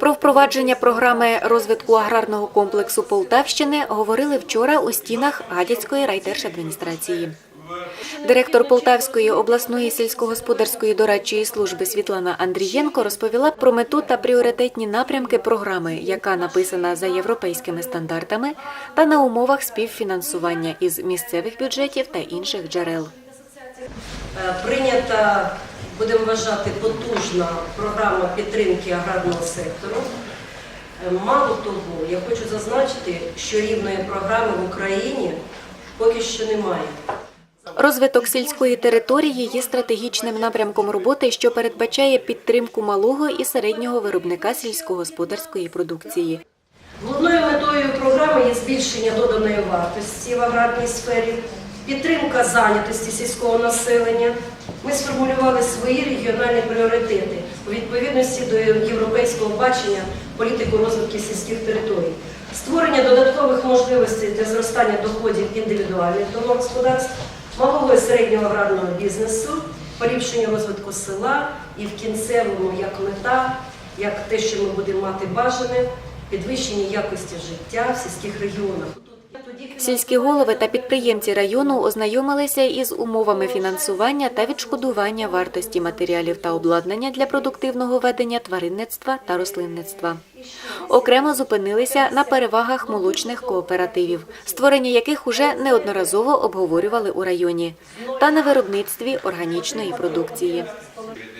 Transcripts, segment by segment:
Про впровадження програми розвитку аграрного комплексу Полтавщини говорили вчора у стінах Гадяцької райдержадміністрації. Директор Полтавської обласної сільськогосподарської дорадчої служби Світлана Андрієнко розповіла про мету та пріоритетні напрямки програми, яка написана за європейськими стандартами та на умовах співфінансування із місцевих бюджетів та інших джерел. Е, Прийнята, будемо вважати, потужна програма підтримки аграрного сектору. Е, Мало того, я хочу зазначити, що рівної програми в Україні поки що немає. Розвиток сільської території є стратегічним напрямком роботи, що передбачає підтримку малого і середнього виробника сільськогосподарської продукції. Головною метою програми є збільшення доданої вартості в аграрній сфері, підтримка зайнятості сільського населення. Ми сформулювали свої регіональні пріоритети у відповідності до європейського бачення політику розвитку сільських територій, створення додаткових можливостей для зростання доходів індивідуальних домогосподарств, малого і середнього аграрного бізнесу, поліпшення розвитку села і в кінцевому як мета, як те, що ми будемо мати бажане, підвищення якості життя в сільських регіонах. Сільські голови та підприємці району ознайомилися із умовами фінансування та відшкодування вартості матеріалів та обладнання для продуктивного ведення тваринництва та рослинництва. Окремо зупинилися на перевагах молочних кооперативів, створення яких уже неодноразово обговорювали у районі, та на виробництві органічної продукції.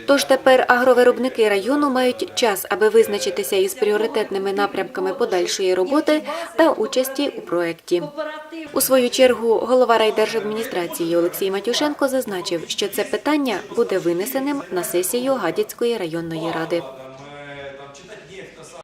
Тож тепер агровиробники району мають час, аби визначитися із пріоритетними напрямками подальшої роботи та участі у проєкті. У свою чергу голова райдержадміністрації Олексій Матюшенко зазначив, що це питання буде винесеним на сесію Гадяцької районної ради.